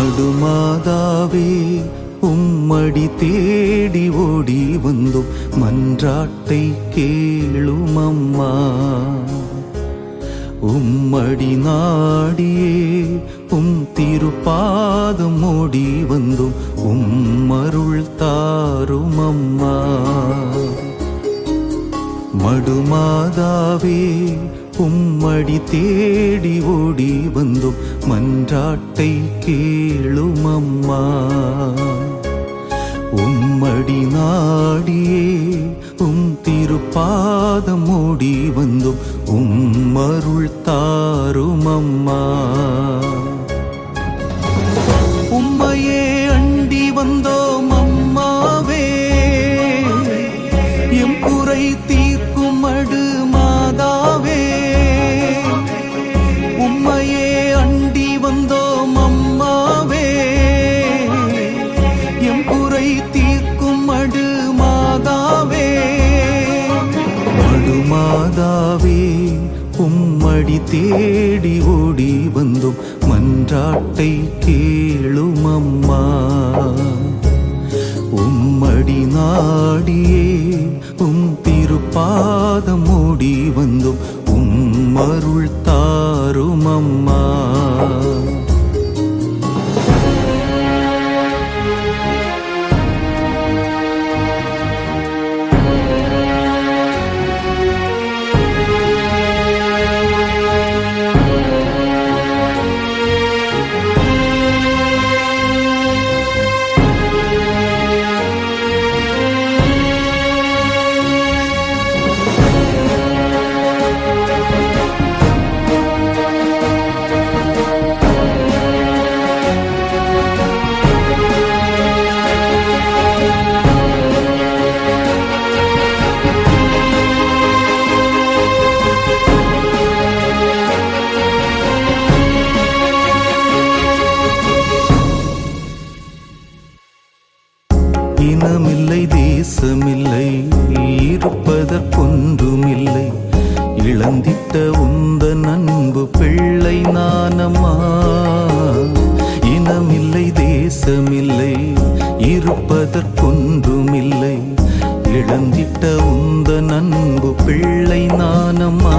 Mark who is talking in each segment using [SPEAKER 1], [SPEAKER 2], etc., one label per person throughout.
[SPEAKER 1] மடுமாதாவே உம்மடி தேடி ஓடி வந்தோம் மன்றாட்டை கேளும் அம்மா உம்மடி நாடியே உம் திருப்பாதம் ஓடி வந்தோம் உம்மருள் தாரும் அம்மா மடுமாதாவே உம்மடி தேடி ஓடி வந்தோம் மன்றாட்டை கேளும் அம்மா. உம்மடி நாடியே உம் திருப்பாதம் ஓடி வந்தோம் உம்மருள் தாரும் அம்மா. மாதாவே உம்மடி தேடி ஓடி வந்தும் மன்றாட்டை கேளும் அம்மா. உம்மடி நாடியே உம் திருப்பாதம் ஓடி வந்தும் உம் அருள் தாரும் அம்மா. இனமில்லை தேசமில்லை இருப்பதற்கொன்றுமில்லை. இழந்திட்ட உந்த அன்பு பிள்ளை நானம்மா இனமில்லை தேசமில்லை இருப்பதற்கொன்றுமில்லை. இழந்திட்ட உந்த அன்பு பிள்ளை நானம்மா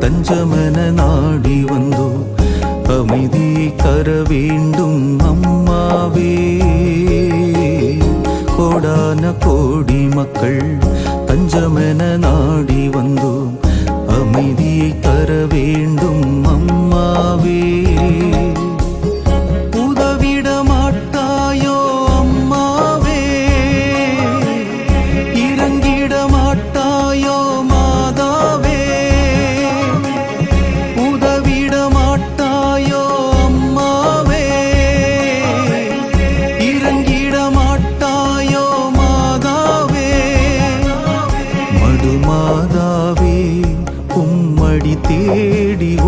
[SPEAKER 1] தஞ்சமென நாடி வந்தோ. அமைதியை தர வேண்டும் அம்மாவே. கோடான கோடி மக்கள் தஞ்சமென நாடி வந்தோம் அமைதியை தர வேண்டும் அம்மாவே. ready.